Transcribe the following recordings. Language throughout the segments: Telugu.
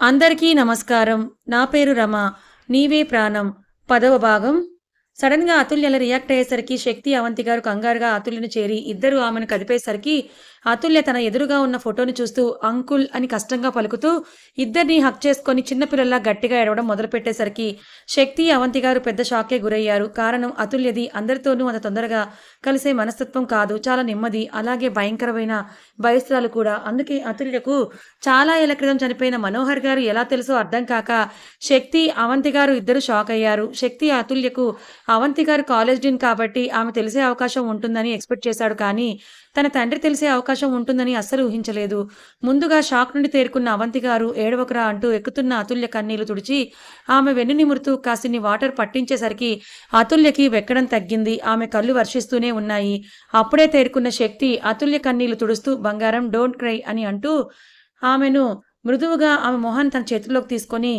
అందరికీ నమస్కారం. నా పేరు రమ. నీవే ప్రాణం. పదవ భాగం. సడన్గా అతుల్యల రియాక్ట్ అయ్యేసరికి శక్తి అవంతి గారు కంగారుగా అతుల్యను చేరి ఇద్దరు ఆమెను కదిపేసరికి అతుల్య తన ఎదురుగా ఉన్న ఫోటోని చూస్తూ అంకుల్ అని కష్టంగా పలుకుతూ ఇద్దరిని హక్ చేసుకొని చిన్నపిల్లల్లా గట్టిగా ఎడవడం మొదలుపెట్టేసరికి శక్తి అవంతి గారు పెద్ద షాకే గురయ్యారు. కారణం అతుల్యది అందరితోనూ అంత తొందరగా కలిసే మనస్తత్వం కాదు. చాలా నెమ్మది అలాగే భయంకరమైన భయస్త్రాలు కూడా. అందుకే అతుల్యకు చాలా ఏళ్ళ క్రితం చనిపోయిన మనోహర్ గారు ఎలా తెలుసో అర్థం కాక శక్తి అవంతి గారు ఇద్దరు షాక్ అయ్యారు. శక్తి అతుల్యకు అవంతి గారు కాలేజ్ డీన్ కాబట్టి ఆమె తెలిసే అవకాశం ఉంటుందని ఎక్స్పెక్ట్ చేశాడు కానీ తన తండ్రి తెలిసే అవకాశం అవకాశం ఉంటుందని అస్సలు ఊహించలేదు. ముందుగా షాక్ నుండి తేరుకున్న అవంతి గారు ఏడవకరా అంటూ ఎక్కుతున్న అతుల్య కన్నీళ్ళు తుడిచి ఆమె వెన్ను నిమురుతూ కాసిని వాటర్ పట్టించేసరికి అతుల్యకి వెక్కడం తగ్గింది. ఆమె కళ్ళు వర్షిస్తూనే ఉన్నాయి. అప్పుడే తేరుకున్న శక్తి అతుల్య కన్నీళ్ళు తుడుస్తూ బంగారం డోంట్ క్రై అని అంటూ ఆమెను మృదువుగా ఆమె మొహన్ తన చేతుల్లోకి తీసుకొని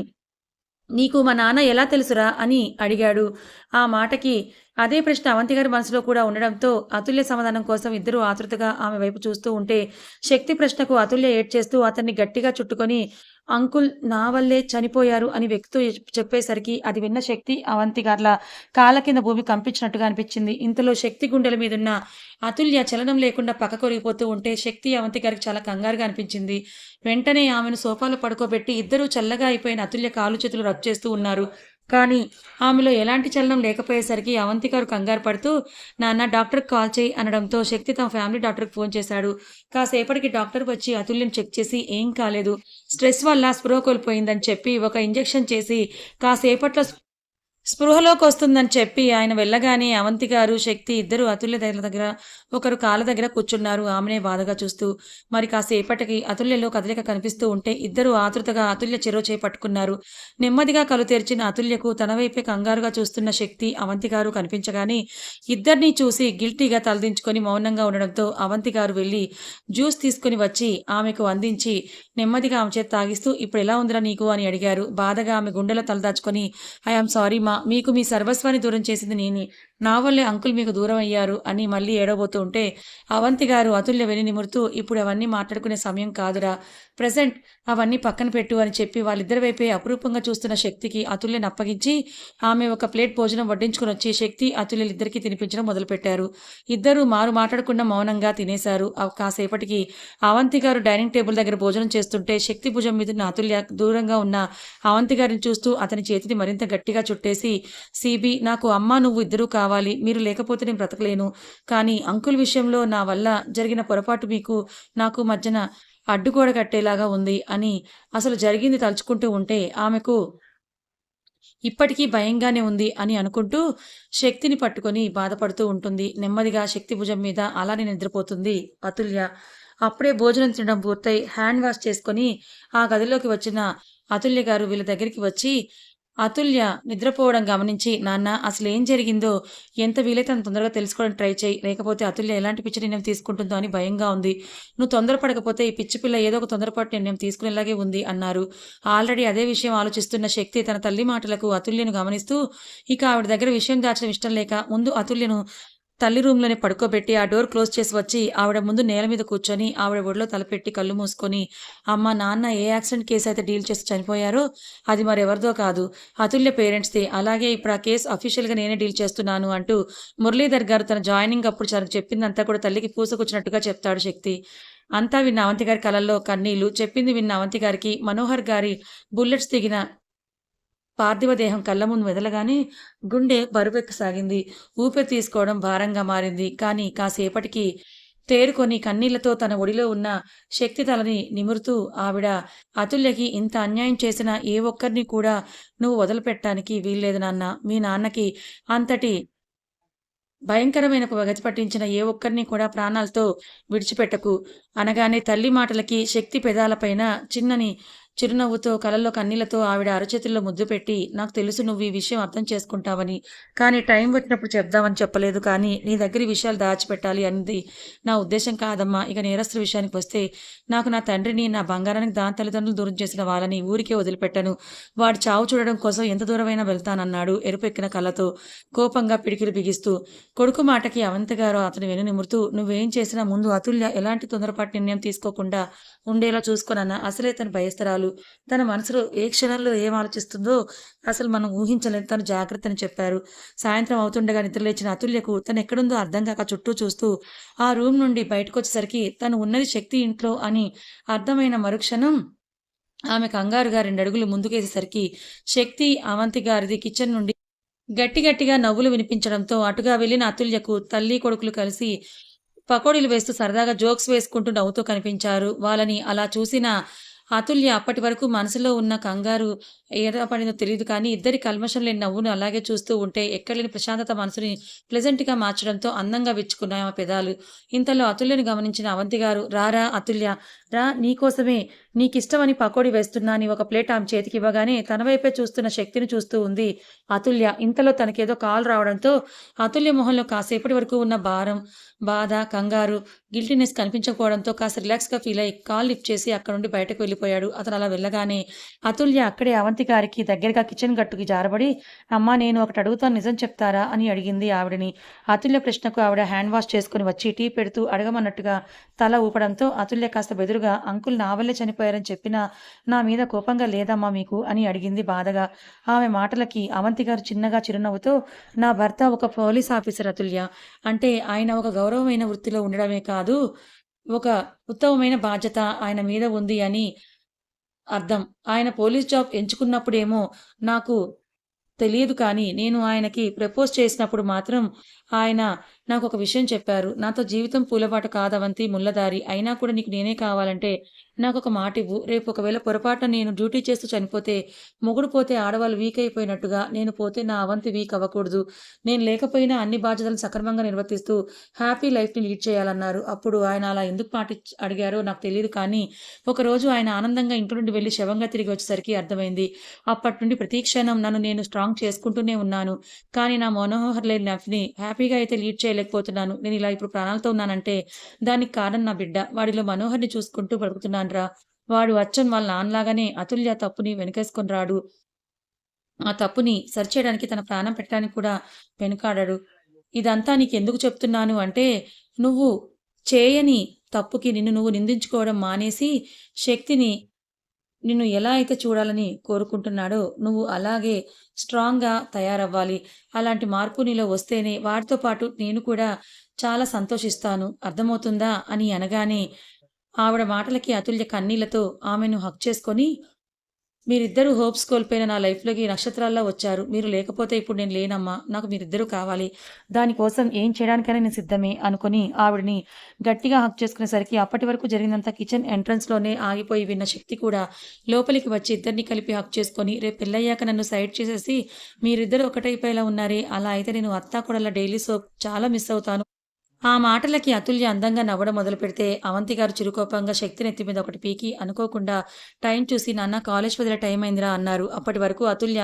నీకు మా నాన్న ఎలా తెలుసురా? అని అడిగాడు. ఆ మాటకి అదే ప్రశ్న అవంతి గారి మనసులో కూడా ఉండడంతో అతుల్య సమాధానం కోసం ఇద్దరు ఆతృతగా ఆమె వైపు చూస్తూ ఉంటే శక్తి ప్రశ్నకు అతుల్య ఏడ్చేస్తూ అతన్ని గట్టిగా చుట్టుకొని అంకుల్ నా వల్లే చనిపోయారు అని వ్యక్తూ చెప్పేసరికి అది విన్న శక్తి అవంతి గార్ల కాళ్ళ కింద భూమి కంపించినట్టుగా అనిపించింది. ఇంతలో శక్తి గుండెల మీదున్న అతుల్య చలనం లేకుండా పక్కకొరిగిపోతూ ఉంటే శక్తి అవంతి గారికి చాలా కంగారుగా అనిపించింది. వెంటనే ఆమెను సోఫాలో పడుకోబెట్టి ఇద్దరూ చల్లగా అయిపోయిన అతుల్య కాలు చేతులు రబ్ చేస్తూ ఉన్నారు. కానీ ఆమెలో ఎలాంటి చలనం లేకపోయేసరికి అవంతి గారు కంగారు పడుతూ నాన్న డాక్టర్కి కాల్ చేయి అనడంతో శక్తి తమ ఫ్యామిలీ డాక్టర్కి ఫోన్ చేశాడు. కాసేపటికి డాక్టర్ వచ్చి అతుల్యం చెక్ చేసి ఏం కాలేదు. స్ట్రెస్ వల్ల స్పృహ కోల్పోయిందని చెప్పి ఒక ఇంజెక్షన్ చేసి కాసేపట్లో స్పృహలోకి వస్తుందని చెప్పి ఆయన వెళ్ళగానే అవంతి గారు శక్తి ఇద్దరు అతుల్య దగ్గర దగ్గర ఒకరు కాళ్ళ దగ్గర కూర్చున్నారు. ఆమెనే బాధగా చూస్తూ మరి కాసేపటికి అతుల్యలో కదలిక కనిపిస్తూ ఉంటే ఇద్దరు ఆతృతగా అతుల్య చెరో చేపట్టుకున్నారు నెమ్మదిగా కలు తెరిచిన అతుల్యకు తన వైపే కంగారుగా చూస్తున్న శక్తి అవంతి గారు కనిపించగానే ఇద్దరిని చూసి గిల్టీగా తలదించుకొని మౌనంగా ఉండడంతో అవంతి గారు వెళ్ళి జ్యూస్ తీసుకుని వచ్చి ఆమెకు అందించి నెమ్మదిగా ఆమె చేత తాగిస్తూ ఇప్పుడు ఎలా ఉందిరా నీకు? అని అడిగారు. బాధగా ఆమె గుండెలో తలదాచుకొని ఐఆమ్ సారీ మా మీకు మీ సర్వస్వాన్ని దూరం చేసింది నేనే. నా వల్లే అంకుల్ మీకు దూరం అయ్యారు అని మళ్ళీ ఏడవబోతూ ఉంటే అవంతి గారు అతుల్య వెని నిమురుతూ ఇప్పుడు అవన్నీ మాట్లాడుకునే సమయం కాదురా. ప్రజెంట్ అవన్నీ పక్కన పెట్టు అని చెప్పి వాళ్ళిద్దరి వైపే అపురూపంగా చూస్తున్న శక్తికి అతుల్యని అప్పగించి ఆమె ఒక ప్లేట్ భోజనం వడ్డించుకుని వచ్చి శక్తి అతుల్యలిద్దరికీ తినిపించడం మొదలుపెట్టారు. ఇద్దరు మారు మాట్లాడకుండా మౌనంగా తినేశారు. కాసేపటికి అవంతి గారు డైనింగ్ టేబుల్ దగ్గర భోజనం చేస్తుంటే శక్తి భుజం మీద ఉన్న అతుల్య దూరంగా ఉన్న అవంతి గారిని చూస్తూ అతని చేతిని మరింత గట్టిగా చుట్టేసి సిబి నాకు అమ్మ నువ్వు ఇద్దరూ కావాలి. మీరు లేకపోతే నేను బ్రతకలేను. కానీ అంకుల్ విషయంలో నా వల్ల జరిగిన పొరపాటు మీకు నాకు మధ్యన అడ్డుగోడ కట్టేలాగా ఉంది అని అసలు జరిగింది తలుచుకుంటూ ఉంటే ఆమెకు ఇప్పటికీ భయంగానే ఉంది అని అనుకుంటూ శక్తిని పట్టుకొని బాధపడుతూ ఉంటుంది. నెమ్మదిగా శక్తి భుజం మీద అలానే నిద్రపోతుంది అతుల్య. అప్పుడే భోజనం తినడం పూర్తయి హ్యాండ్ వాష్ చేసుకొని ఆ గదిలోకి వచ్చిన అతుల్య గారు వీళ్ళ దగ్గరికి వచ్చి అతుల్య నిద్రపోవడం గమనించి నాన్న అసలు ఏం జరిగిందో? ఎంత వీలైతే అంత తొందరగా తెలుసుకోవడం ట్రై చేయి. లేకపోతే అతుల్య ఎలాంటి పిచ్చి నిర్ణయం తీసుకుంటుందో అని భయంగా ఉంది. నువ్వు తొందరపడకపోతే ఈ పిచ్చి పిల్ల ఏదో ఒక తొందరపాటు నిర్ణయం తీసుకునేలాగే ఉంది అన్నారు. ఆల్రెడీ అదే విషయం ఆలోచిస్తున్న శక్తి తన తల్లి మాటలకు అతుల్యను గమనిస్తూ ఇక ఆవిడ దగ్గర విషయం దాచడం ఇష్టం లేక ముందు అతుల్యను తల్లి రూమ్లోనే పడుకోబెట్టి ఆ డోర్ క్లోజ్ చేసి వచ్చి ఆవిడ ముందు నేల మీద కూర్చొని ఆవిడ ఒడిలో తలపెట్టి కళ్ళు మూసుకొని అమ్మ నాన్న ఏ యాక్సిడెంట్ కేసు అయితే డీల్ చేసి చనిపోయారో అది మరెవరిదో కాదు. అతుల్య పేరెంట్స్ది. అలాగే ఇప్పుడు ఆ కేసు అఫీషియల్గా నేనే డీల్ చేస్తున్నాను అంటూ మురళీధర్ గారు తన జాయినింగ్ అప్పుడు తనకు చెప్పిందంతా కూడా తల్లికి పూసకొచ్చినట్టుగా చెప్తాడు శక్తి. అంతా విన్న అవంతి గారి కళల్లో కన్నీళ్ళు. చెప్పింది విన్న అవంతి గారికి మనోహర్ గారి బుల్లెట్స్ దిగిన పార్థివ దేహం కళ్ళ ముందు మెదలగానే గుండె బరువెక్కసాగింది. ఊపిరి తీసుకోవడం భారంగా మారింది. కానీ కాసేపటికి తేరుకొని కన్నీళ్ళతో తన ఒడిలో ఉన్న శక్తి తలని నిమురుతూ ఆవిడ అతుల్యకి ఇంత అన్యాయం చేసిన ఏ ఒక్కరిని కూడా నువ్వు వదిలిపెట్టడానికి వీల్లేదు నాన్న. మీ నాన్నకి అంతటి భయంకరమైన గతి పట్టించిన ఏ ఒక్కరిని కూడా ప్రాణాలతో విడిచిపెట్టకు. అనగానే తల్లి మాటలకి శక్తి పెదాలపైన చిన్నని చిరునవ్వుతో కలలో కన్నీళ్ళతో ఆవిడ అరచేతుల్లో ముద్దు పెట్టి నాకు తెలుసు నువ్వు ఈ విషయం అర్థం చేసుకుంటావని కానీ టైం వచ్చినప్పుడు చెప్దామని చెప్పలేదు కానీ నీ దగ్గర ఈ విషయాలు దాచిపెట్టాలి అన్నది నా ఉద్దేశం కాదమ్మా ఇక నేరస్తుల విషయానికి వస్తే నాకు నా తండ్రిని నా బంగారానికి దాని తల్లిదండ్రులు దూరం చేసిన వాళ్ళని ఊరికే వదిలిపెట్టాను. వాడు చావు చూడడం కోసం ఎంత దూరమైనా వెళ్తానన్నాడు ఎరుపెక్కిన కళ్ళతో కోపంగా పిడికిలు బిగిస్తూ. కొడుకు మాటకి అవంతి గారు అతను వెను నిమురుతూ నువ్వేం చేసినా ముందు అతుల్య ఎలాంటి తొందరపాటు నిర్ణయం తీసుకోకుండా ఉండేలా చూసుకోనన్న అసలే తన భయస్థరాలు. తన మనసులో ఏ క్షణంలో ఏం ఆలోచిస్తుందో అసలు మనం ఊహించలేదు తను జాగ్రత్త అని చెప్పారు. సాయంత్రం అవుతుండగా నిద్రలేచిన అతుల్యకు తను ఎక్కడుందో అర్థం కాక చుట్టూ చూస్తూ ఆ రూమ్ నుండి బయటకు వచ్చేసరికి తను ఉన్నది శక్తి ఇంట్లో అని అర్థమైన మరుక్షణం ఆమె కంగారుగా రెండు అడుగులు ముందుకేసేసరికి శక్తి అవంతి గారిది కిచెన్ నుండి గట్టి గట్టిగా నవ్వులు వినిపించడంతో అటుగా వెళ్ళిన అతుల్యకు తల్లి కొడుకులు కలిసి పకోడీలు వేస్తూ సరదాగా జోక్స్ వేసుకుంటూ నవ్వుతూ కనిపించారు. వాళ్ళని అలా చూసిన అతుల్య అప్పటి వరకు మనసులో ఉన్న కంగారు ఏదో పడిందో తెలియదు కానీ ఇద్దరి కల్మషం లేని నవ్వును అలాగే చూస్తూ ఉంటే ఎక్కడలేని ప్రశాంతత మనసుని ప్లెజెంట్గా మార్చడంతో అందంగా విచ్చుకున్నాయి ఆ పెదాలు. ఇంతలో అతుల్యను గమనించిన అవంతి గారు రారా అతుల్య రా నీకోసమే నీకిష్టమని పకోడీ వేస్తున్నా అని ఒక ప్లేట్ ఆమె చేతికి ఇవ్వగానే తన వైపే చూస్తున్న శక్తిని చూస్తూ ఉంది. అతుల్య ఇంతలో తనకేదో కాల్ రావడంతో అతుల్య మొహంలో కాసేపటి వరకు ఉన్న భారం బాధ కంగారు గిల్టీనెస్ కనిపించకపోవడంతో కాస్త రిలాక్స్గా ఫీల్ అయ్యి కాల్ లిఫ్ట్ చేసి అక్కడ నుండి బయటకు వెళ్ళిపోయాడు. అతను అలా వెళ్ళగానే అతుల్య అక్కడే అవంతి గారికి దగ్గరగా కిచెన్ గట్టుకి జారబడి అమ్మా నేను ఒకటి అడుగుతాను నిజం చెప్తారా? అని అడిగింది ఆవిడని. అతుల్య ప్రశ్నకు ఆవిడ హ్యాండ్ వాష్ చేసుకుని వచ్చి టీ పెడుతూ అడగమన్నట్టుగా తల ఊపడంతో అతుల్య కాస్త బెదురుగా అంకుల్ నా వల్లే చనిపోయారని చెప్పినా నా మీద కోపంగా లేదమ్మా మీకు అని అడిగింది బాధగా. ఆమె మాటలకి అవంతి గారు చిన్నగా చిరునవ్వుతో నా భర్త ఒక పోలీస్ ఆఫీసర్ అతుల్య. అంటే ఆయన ఒక గౌరవమైన వృత్తిలో ఉండడమే కాదు ఒక ఉత్తమమైన బాధ్యత ఆయన మీద ఉంది అని అర్థం. ఆయన పోలీస్ జాబ్ ఎంచుకున్నప్పుడేమో నాకు తెలియదు కానీ నేను ఆయనకి ప్రపోజ్ చేసినప్పుడు మాత్రం ఆయన నాకు ఒక విషయం చెప్పారు. నాతో జీవితం పూలబాట కాదవంతి ముల్లదారి. అయినా కూడా నీకు నేనే కావాలంటే నాకు ఒక మాట ఇవ్వు రేపు ఒకవేళ పొరపాటున నేను డ్యూటీ చేస్తూ చనిపోతే మొగుడు పోతే ఆడవాళ్ళు వీక్ అయిపోయినట్టుగా నేను పోతే నా అవంతి వీక్ అవ్వకూడదు. నేను లేకపోయినా అన్ని బాధ్యతలను సక్రమంగా నిర్వర్తిస్తూ హ్యాపీ లైఫ్ని లీడ్ చేయాలన్నారు. అప్పుడు ఆయన అలా ఎందుకు పాటి అడిగారో నాకు తెలియదు కానీ ఒకరోజు ఆయన ఆనందంగా ఇంటి నుండి వెళ్ళి శవంగా తిరిగి వచ్చేసరికి అర్థమైంది. అప్పటి నుండి ప్రతి క్షణం నన్ను నేను స్ట్రాంగ్ చేసుకుంటూనే ఉన్నాను. కానీ నా మనోహర్ లేని లైఫ్ని హ్యాపీగా అయితే లీడ్ చేయలేకపోతున్నాను. నేను ఇలా ఇప్పుడు ప్రాణాలతో ఉన్నానంటే దానికి కారణం నా బిడ్డ. వాడిలో మనోహర్ని చూసుకుంటూ బ్రతుకుతున్నాను రా వాడు అచ్చం వాళ్ళ నాన్నలాగానే అతుల్య తప్పుని వెనకేసుకొని రాడు. ఆ తప్పుని సరిచేయడానికి తన ప్రాణం పెట్టడానికి కూడా వెనుకాడాడు. ఇదంతా నీకు ఎందుకు చెప్తున్నాను అంటే నువ్వు చేయని తప్పుకి నిన్ను నువ్వు నిందించుకోవడం మానేసి శక్తిని నిన్ను ఎలా అయితే చూడాలని కోరుకుంటున్నాడో నువ్వు అలాగే స్ట్రాంగ్గా తయారవ్వాలి. అలాంటి మార్పు నీలో వస్తేనే వాటితో పాటు నేను కూడా చాలా సంతోషిస్తాను. అర్థమవుతుందా? అని అనగానే ఆవిడ మాటలకి అతుల్య కన్నీళ్ళతో ఆమెను హక్ చేసుకొని మీరిద్దరూ హోప్స్ కోల్పోయిన నా లైఫ్లోకి నక్షత్రాల్లో వచ్చారు. మీరు లేకపోతే ఇప్పుడు నేను లేనమ్మా. నాకు మీరిద్దరూ కావాలి. దానికోసం ఏం చేయడానికైనా నేను సిద్ధమే అనుకుని ఆవిడని గట్టిగా హక్ చేసుకునేసరికి అప్పటి వరకు జరిగినంత కిచెన్ ఎంట్రన్స్లోనే ఆగిపోయి విన్న శక్తి కూడా లోపలికి వచ్చి ఇద్దరిని కలిపి హక్ చేసుకొని రేపు పెళ్ళయ్యాక నన్ను సైడ్ చేసేసి మీరిద్దరూ ఒకటైపోయేలా ఉన్నారే. అలా అయితే నేను అత్తా కూడా డైలీ సోప్ చాలా మిస్ అవుతాను. ఆ మాటలకి అతుల్య అందంగా నవ్వడం మొదలు పెడితే అవంతి గారు చిరుకోపంగా శక్తి నెత్తి మీద ఒకటి పీకి అనుకోకుండా టైం చూసి నాన్న కాలేజ్ వదిలే టైం అయిందిరా అన్నారు. అప్పటి వరకు అతుల్య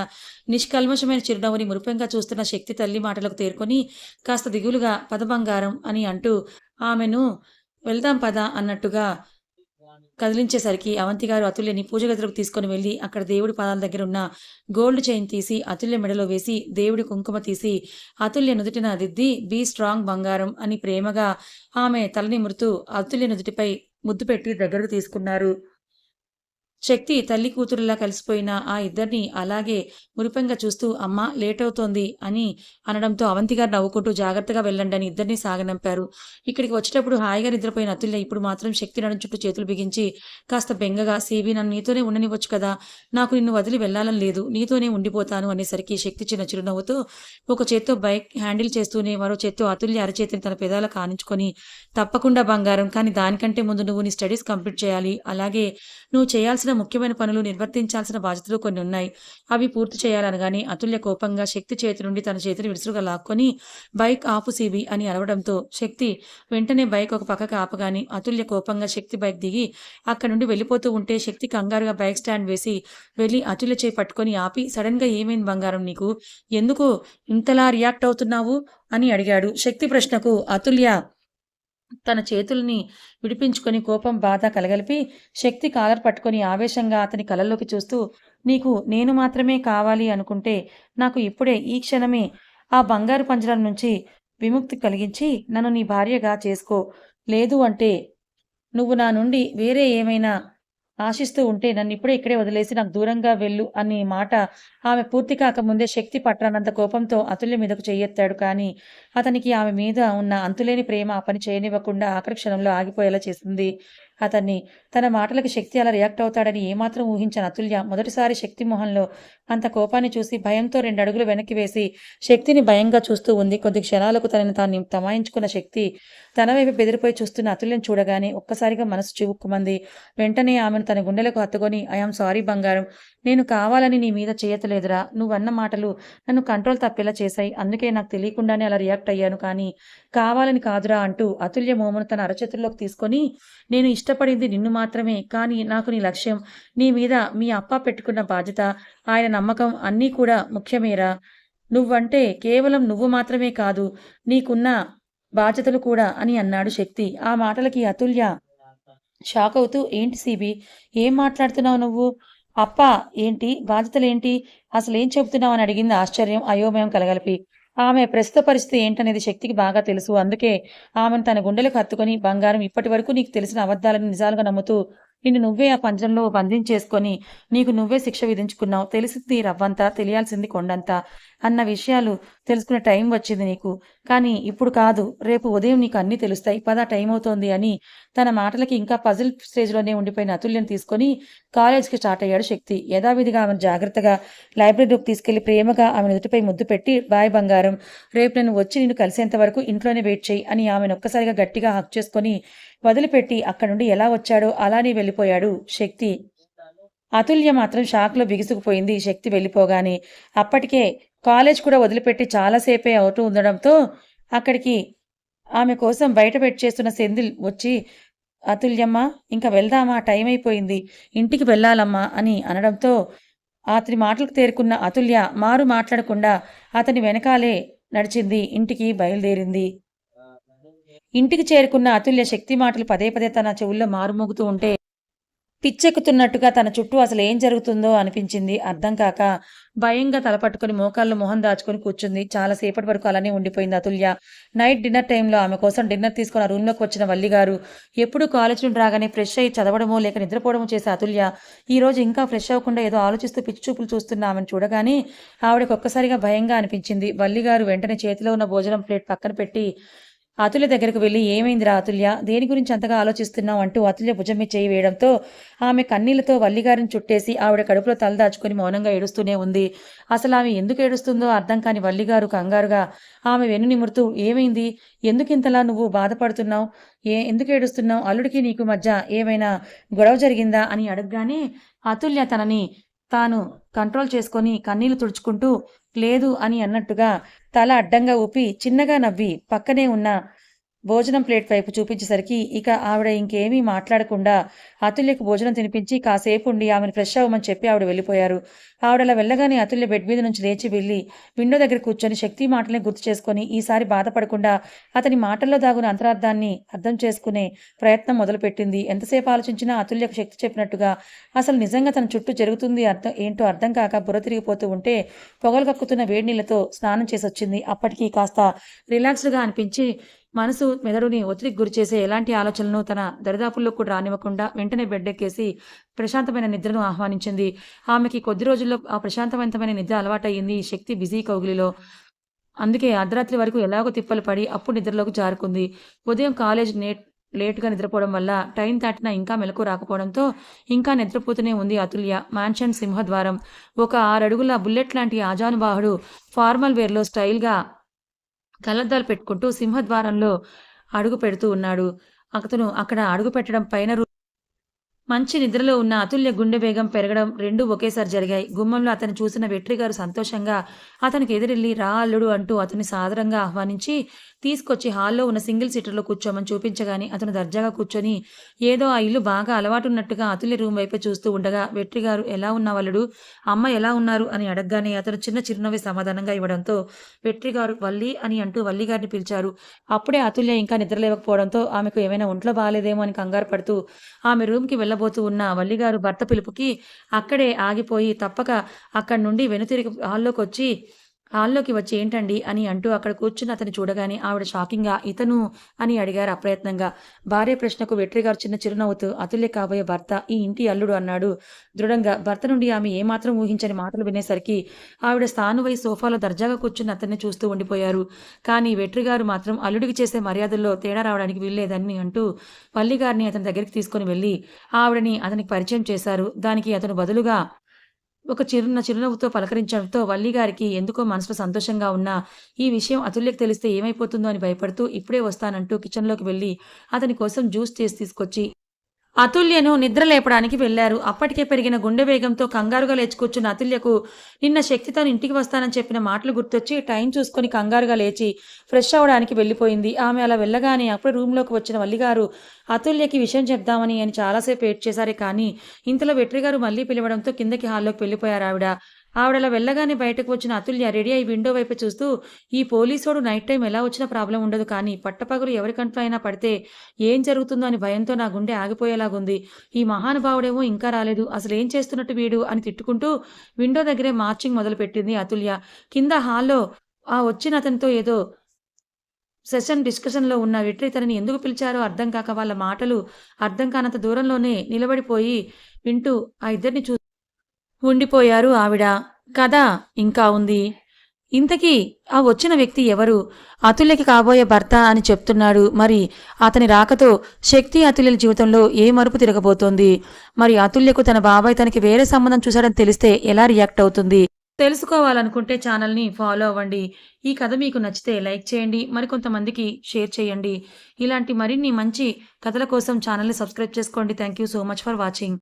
నిష్కల్మషమైన చిరునవ్వుని మురిపెంగా చూస్తున్న శక్తి తల్లి మాటలకు తేరుకొని కాస్త దిగులుగా పద బంగారం అని అంటూ ఆమెను వెళ్దాం పద అన్నట్టుగా కదిలించేసరికి అవంతి గారు అతుల్యని పూజ గదిలోకి తీసుకొని వెళ్ళి అక్కడ దేవుడి పాదాల దగ్గర ఉన్న గోల్డ్ చైన్ తీసి అతుల్య మెడలో వేసి దేవుడి కుంకుమ తీసి అతుల్య నుదుటిన దిద్ది బీ స్ట్రాంగ్ బంగారం అని ప్రేమగా ఆమె తలని మురుతూ అతుల్య నుదుటిపై ముద్దు పెట్టి దగ్గరకు తీసుకున్నారు. శక్తి తల్లి కూతురులా కలిసిపోయిన ఆ ఇద్దరిని అలాగే మురిపంగా చూస్తూ అమ్మ లేట్ అవుతోంది అని అనడంతో అవంతిగారు నవ్వుకుంటూ జాగ్రత్తగా వెళ్ళండి అని ఇద్దరిని సాగనంపారు. ఇక్కడికి వచ్చేటప్పుడు హాయిగా నిద్రపోయిన అతుల్య ఇప్పుడు మాత్రం శక్తి నడుం చుట్టూ చేతులు బిగించి కాస్త బెంగగా సీబీ నన్ను నీతోనే ఉండనివ్వచ్చు కదా నాకు నిన్ను వదిలి వెళ్ళాలని లేదు నీతోనే ఉండిపోతాను అనేసరికి శక్తి చిన్న చిరునవ్వుతో ఒక చేత్తో బైక్ హ్యాండిల్ చేస్తూనే మరో చేత్తో అతుల్య అరచేతిని తన పెదాల కానించుకొని తప్పకుండా బంగారం కానీ దానికంటే ముందు నువ్వు నీ స్టడీస్ కంప్లీట్ చేయాలి అలాగే నువ్వు చేయాల్సిన ముఖ్యమైన పనులు నిర్వర్తించాల్సిన బాధ్యతలు కొన్ని ఉన్నాయి. అవి పూర్తి చేయాలనగానే అతుల్య కోపంగా శక్తి చేతి నుండి తన చేతిని విసురుగా లాక్కొని బైక్ ఆపు సిబి అని అరవడంతో శక్తి వెంటనే బైక్ ఒక పక్కకు ఆపగానే అతుల్య కోపంగా శక్తి బైక్ దిగి అక్కడి నుండి వెళ్ళిపోతూ ఉంటే శక్తి కంగారుగా బైక్ స్టాండ్ వేసి వెళ్ళి అతుల్య చేయి పట్టుకొని ఆపి సడన్గా ఏమైంది బంగారం నీకు? ఎందుకు ఇంతలా రియాక్ట్ అవుతున్నావు? అని అడిగాడు. శక్తి ప్రశ్నకు అతుల్య తన చేతుల్ని విడిపించుకొని కోపం బాధ కలగలిపి శక్తి కాలర్ పట్టుకొని ఆవేశంగా అతని కలలోకి చూస్తూ నీకు నేను మాత్రమే కావాలి అనుకుంటే నాకు ఇప్పుడే ఈ క్షణమే ఆ బంగారు పంజరం నుంచి విముక్తి కలిగించి నన్ను నీ భార్యగా చేసుకో. లేదు అంటే నువ్వు నా నుండి వేరే ఏమైనా ఆశిస్తూ ఉంటే నన్ను ఇప్పుడే ఇక్కడే వదిలేసి నాకు దూరంగా వెళ్ళు అనే మాట ఆమె పూర్తి కాకముందే శక్తి పట్టనంత కోపంతో అతుల్య మీదకు చెయ్యెత్తాడు. కానీ అతనికి ఆమె మీద ఉన్న అంతులేని ప్రేమ ఆ పని చేయనివ్వకుండా ఆఖరి క్షణంలో ఆగిపోయేలా చేసింది. అతన్ని తన మాటలకు శక్తి అలా రియాక్ట్ అవుతాడని ఏమాత్రం ఊహించిన అతుల్య మొదటిసారి శక్తి మొహంలో అంత కోపాన్ని చూసి భయంతో రెండు అడుగులు వెనక్కి వేసి శక్తిని భయంగా చూస్తూ ఉంది. కొద్ది క్షణాలకు తనని తాను తమాయించుకున్న శక్తి తన వైపు బెదిరిపోయి చూస్తున్న అతుల్యం చూడగానే ఒక్కసారిగా మనసు చివుక్కుమంది. వెంటనే ఆమెను తన గుండెలకు హత్తుకొని ఐఆమ్ సారీ బంగారం నేను కావాలని నీ మీద చేయతలేదురా నువ్వన్న మాటలు నన్ను కంట్రోల్ తప్పేలా చేశాయి. అందుకే నాకు తెలియకుండానే అలా రియాక్ట్ అయ్యాను కానీ కావాలని కాదురా అంటూ అతుల్య మోమును తన అరచేతుల్లోకి తీసుకొని నేను ఇష్టపడింది నిన్ను మాత్రమే కానీ నాకు నీ లక్ష్యం నీ మీద మీ అప్ప పెట్టుకున్న బాధ్యత ఆయన నమ్మకం అన్నీ కూడా ముఖ్యమేరా. నువ్వంటే కేవలం నువ్వు మాత్రమే కాదు నీకున్న బాధ్యతలు కూడా అని అన్నాడు శక్తి. ఆ మాటలకి అతుల్య షాక్ అవుతూ ఏంటి సిబి ఏం మాట్లాడుతున్నావు నువ్వు? అప్ప ఏంటి? బాధ్యతలేంటి? అసలు ఏం చెబుతున్నావు? అని అడిగింది ఆశ్చర్యం అయోమయం కలగలిపి. ఆమె ప్రస్తుత పరిస్థితి ఏంటనేది శక్తికి బాగా తెలుసు. అందుకే ఆమెను తన గుండెలకు హత్తుకొని బంగారం ఇప్పటి వరకు నీకు తెలిసిన అబద్ధాలను నిజాలుగా నమ్ముతూ నిన్ను నువ్వే ఆ పంజంలో బంధించేసుకొని నీకు నువ్వే శిక్ష విధించుకున్నావు. తెలిసింది రవ్వంతా తెలియాల్సింది కొండంతా అన్న విషయాలు తెలుసుకునే టైం వచ్చింది నీకు. కానీ ఇప్పుడు కాదు రేపు ఉదయం నీకు అన్నీ తెలుస్తాయి. పద టైం అవుతోంది అని తన మాటలకి ఇంకా పజిల్ స్టేజ్లోనే ఉండిపోయిన అతుల్యం తీసుకొని కాలేజ్కి స్టార్ట్ అయ్యాడు శక్తి. యథావిధిగా ఆమెను జాగ్రత్తగా లైబ్రరీలోకి తీసుకెళ్ళి ప్రేమగా ఆమె నుదుటిపై ముద్దు పెట్టి బాయ్ బంగారం రేపు నేను వచ్చి నిన్ను కలిసేంత వరకు ఇంట్లోనే వెయిట్ చేయి అని ఆమెను ఒక్కసారిగా గట్టిగా హక్ చేసుకొని వదిలిపెట్టి అక్కడి నుండి ఎలా వచ్చాడో అలానే వెళ్ళిపోయాడు శక్తి. అతుల్య మాత్రం షాక్లో బిగుసుకుపోయింది శక్తి వెళ్ళిపోగానే. అప్పటికే కాలేజ్ కూడా వదిలిపెట్టి చాలాసేపే అవుతూ ఉండడంతో అక్కడికి ఆమె కోసం బయట పెట్టి చేస్తున్న సెందిల్ వచ్చి అతుల్యమ్మ ఇంకా వెళ్దామా? టైం అయిపోయింది. ఇంటికి వెళ్ళాలమ్మా అని అనడంతో అతని మాటలకు తేరుకున్న అతుల్య మారు మాట్లాడకుండా అతని వెనకాలే నడిచింది ఇంటికి బయలుదేరింది. ఇంటికి చేరుకున్న అతుల్య శక్తి మాటలు పదే పదే తన చెవుల్లో మారుమోగుతూ ఉంటే పిచ్చెక్కుతున్నట్టుగా తన చుట్టూ అసలు ఏం జరుగుతుందో అనిపించింది. అర్థం కాక భయంగా తలపట్టుకుని మోకాళ్ళు మొహం దాచుకొని కూర్చుంది. చాలాసేపటి వరకు అలానే ఉండిపోయింది అతుల్య. నైట్ డిన్నర్ టైంలో ఆమె కోసం డిన్నర్ తీసుకుని ఆ రూమ్లోకి వచ్చిన వల్లి గారు ఎప్పుడు కాలేజ్ నుండి రాగానే ఫ్రెష్ అయ్యి చదవడమో లేక నిద్రపోవడమో చేసే అతుల్య ఈ రోజు ఇంకా ఫ్రెష్ అవ్వకుండా ఏదో ఆలోచిస్తూ పిచ్చి చూపులు చూస్తున్న ఆమెను చూడగానే ఆవిడకి ఒక్కసారిగా భయంగా అనిపించింది. వల్లి గారు వెంటనే చేతిలో ఉన్న భోజనం ప్లేట్ పక్కన పెట్టి అతుల్య దగ్గరకు వెళ్ళి ఏమైందిరా అతుల్య? దేని గురించి అంతగా ఆలోచిస్తున్నావు? అంటూ అతుల్య భుజం మీద చేయి వేయడంతో ఆమె కన్నీళ్ళతో వల్లిగారిని చుట్టేసి ఆవిడ కడుపులో తలదాచుకుని మౌనంగా ఏడుస్తూనే ఉంది. అసలు ఆమె ఎందుకు ఏడుస్తుందో అర్థం కాని వల్లిగారు కంగారుగా ఆమె వెన్ను నిమురుతూ ఏమైంది? ఎందుకింతలా నువ్వు బాధపడుతున్నావు? ఏ ఎందుకు ఏడుస్తున్నావు? అల్లుడికి నీకు మధ్య ఏమైనా గొడవ జరిగిందా? అని అడగగానే అతుల్య తనని తాను కంట్రోల్ చేసుకొని కన్నీళ్ళు తుడుచుకుంటూ లేదు అని అన్నట్టుగా తల అడ్డంగా ఊపి చిన్నగా నవ్వి పక్కనే ఉన్న భోజనం ప్లేట్ వైపు చూపించేసరికి ఇక ఆవిడ ఇంకేమీ మాట్లాడకుండా అతుల్యకు భోజనం తినిపించి కాసేపు ఉండి ఆమెను ఫ్రెష్ అవ్వమని చెప్పి ఆవిడ వెళ్ళిపోయారు. ఆవిడలా వెళ్ళగానే అతుల్య బెడ్ మీద నుంచి లేచి వెళ్ళి విండో దగ్గర కూర్చొని శక్తి మాటల్ని గుర్తు చేసుకొని ఈసారి బాధపడకుండా అతని మాటల్లో దాగున అంతరార్థాన్ని అర్థం చేసుకునే ప్రయత్నం మొదలుపెట్టింది. ఎంతసేపు ఆలోచించినా అతుల్యకు శక్తి చెప్పినట్టుగా అసలు నిజంగా తన చుట్టూ జరుగుతుంది అర్థం ఏంటో అర్థం కాక బుర్ర తిరిగిపోతూ ఉంటే పొగలు కక్కుతున్న వేడి నీళ్ళతో స్నానం చేసి వచ్చింది అప్పటికి కాస్త రిలాక్స్డ్గా అనిపించి మనసు మెదడుని ఒత్తిడికి గురిచేసే ఎలాంటి ఆలోచనలను తన దరిదాపుల్లో కూడా రానివ్వకుండా వెంటనే బెడ్డెక్కేసి ప్రశాంతమైన నిద్రను ఆహ్వానించింది. ఆమెకి కొద్ది రోజుల్లో ఆ ప్రశాంతవంతమైన నిద్ర అలవాటయ్యింది. శక్తి బిజీ కౌగిలిలో. అందుకే అర్ధరాత్రి వరకు ఎలాగో తిప్పలు పడి అప్పుడు నిద్రలోకి జారుకుంది. ఉదయం కాలేజ్ నేట్ లేటుగా నిద్రపోవడం వల్ల టైం దాటినా ఇంకా మెలకు రాకపోవడంతో ఇంకా నిద్రపోతూనే ఉంది అతుల్య. మ్యాన్షన్ సింహద్వారం. ఒక ఆరడుగుల బుల్లెట్ లాంటి ఆజానుబాహుడు ఫార్మల్ వేర్లో స్టైల్గా కళ్ళద్దాలు పెట్టుకుంటూ సింహద్వారంలో అడుగు పెడుతూ ఉన్నాడు. అతను అక్కడ అడుగు పెట్టడం పైన రూ- మంచి నిద్రలో ఉన్న అతుల్య గుండె వేగం పెరగడం రెండూ ఒకేసారి జరిగాయి. గుమ్మంలో అతను చూసిన వెట్రి గారు సంతోషంగా అతనికి ఎదురెళ్ళి రా అల్లుడు అంటూ అతన్ని సాదరంగా ఆహ్వానించి తీసుకొచ్చి హాల్లో ఉన్న సింగిల్ సీటర్లో కూర్చోమని చూపించగాని అతను దర్జాగా కూర్చొని ఏదో ఆ ఇల్లు బాగా అలవాటున్నట్టుగా అతుల్య రూమ్ వైపే చూస్తూ ఉండగా వెట్రి గారు ఎలా ఉన్నావల్లుడు అమ్మ ఎలా ఉన్నారు? అని అడగగానే అతను చిన్న చిరునవ్వి సమాధానంగా ఇవ్వడంతో వెట్రి గారు వల్లి అని అంటూ వల్లి గారిని పిలిచారు. అప్పుడే అతుల్య ఇంకా నిద్రలేవకపోవడంతో ఆమెకు ఏమైనా ఒంట్లో బాగాలేదేమో అని కంగారు పడుతూ ఆమె రూమ్కి వెళ్ళబోతూ ఉన్న వల్లిగారు భర్త పిలుపుకి అక్కడే ఆగిపోయి తప్పక అక్కడి నుండి వెనుతిరిగి హాల్లోకి వచ్చి హాల్లోకి వచ్చి ఏంటండి అని అంటూ అక్కడ కూర్చుని అతను చూడగానే ఆవిడ షాకింగ్గా ఇతను? అని అడిగారు అప్రయత్నంగా. భార్య ప్రశ్నకు వెట్రిగారు చిన్న చిరునవ్వుతూ అతుల్య కాబోయే భర్త ఈ ఇంటి అల్లుడు అన్నాడు. దృఢంగా భర్త నుండి ఆమె ఏమాత్రం ఊహించని మాటలు వినేసరికి ఆవిడ స్థానువై సోఫాలో దర్జాగా కూర్చుని అతన్ని చూస్తూ ఉండిపోయారు. కానీ వెట్రిగారు మాత్రం అల్లుడికి చేసే మర్యాదల్లో తేడా రావడానికి వీల్లేదని అంటూ పల్లిగారిని అతని దగ్గరికి తీసుకొని వెళ్ళి ఆవిడని అతనికి పరిచయం చేశారు. దానికి అతను బదులుగా ఒక చిరున్న చిరునవ్వుతో పలకరించడంతో వల్లిగారికి ఎందుకో మనసులో సంతోషంగా ఉన్నా ఈ విషయం అతుల్యకు తెలిస్తే ఏమైపోతుందో అని భయపడుతూ ఇప్పుడే వస్తానంటూ కిచెన్లోకి వెళ్ళి అతని కోసం జ్యూస్ చేసి తీసుకొచ్చి అతుల్యను నిద్ర లేపడానికి వెళ్ళారు అప్పటికే పెరిగిన గుండె వేగంతో కంగారుగా లేచి అతుల్యకు నిన్న శక్తి తను ఇంటికి వస్తానని చెప్పిన మాటలు గుర్తొచ్చి టైం చూసుకొని కంగారుగా లేచి ఫ్రెష్ అవ్వడానికి వెళ్ళిపోయింది. ఆమె అలా వెళ్ళగానే అప్పుడు రూమ్లోకి వచ్చిన వల్లిగారు అతుల్యకి విషయం చెప్దామని అని చాలాసేపు వెయిట్ చేశారే కానీ ఇంతలో వెట్రిగారు మళ్ళీ పిలవడంతో కిందకి హాల్లోకి వెళ్ళిపోయారు ఆవిడ ఆవిడలా వెళ్ళగానే బయటకు వచ్చిన అతుల్య రెడీ అయి విండో వైపు చూస్తూ ఈ పోలీసోడు నైట్ టైం ఎలా వచ్చినా ప్రాబ్లం ఉండదు కానీ పట్టపగలు ఎవరి కంట్లో అయినా పడితే ఏం జరుగుతుందో అని భయంతో నా గుండె ఆగిపోయేలాగుంది. ఈ మహానుభావుడేమో ఇంకా రాలేదు. అసలు ఏం చేస్తున్నట్టు వీడు? అని తిట్టుకుంటూ విండో దగ్గరే మార్చింగ్ మొదలుపెట్టింది అతుల్య. కింద హాల్లో ఆ వచ్చిన అతనితో ఏదో సెషన్ డిస్కషన్లో ఉన్న విట్రి తనని ఎందుకు పిలిచారో అర్థం కాక వాళ్ళ మాటలు అర్థం కానంత దూరంలోనే నిలబడిపోయి వింటూ ఆ ఇద్దరిని చూ ఉండిపోయారు ఆవిడ. కథ ఇంకా ఉంది. ఇంతకీ ఆ వచ్చిన వ్యక్తి ఎవరు? అతుల్యకి కాబోయే భర్త అని చెప్తున్నాడు. మరి అతని రాకతో శక్తి అతుల్యుల జీవితంలో ఏ మరుపు తిరగబోతోంది? మరి అతుల్యకు తన బాబాయ్ తనకి వేరే సంబంధం చూశాడని తెలిస్తే ఎలా రియాక్ట్ అవుతుంది? తెలుసుకోవాలనుకుంటే ఛానల్ని ఫాలో అవ్వండి. ఈ కథ మీకు నచ్చితే లైక్ చేయండి. మరికొంతమందికి షేర్ చేయండి. ఇలాంటి మరిన్ని మంచి కథల కోసం ఛానల్ని సబ్స్క్రైబ్ చేసుకోండి. Thank you so much for watching.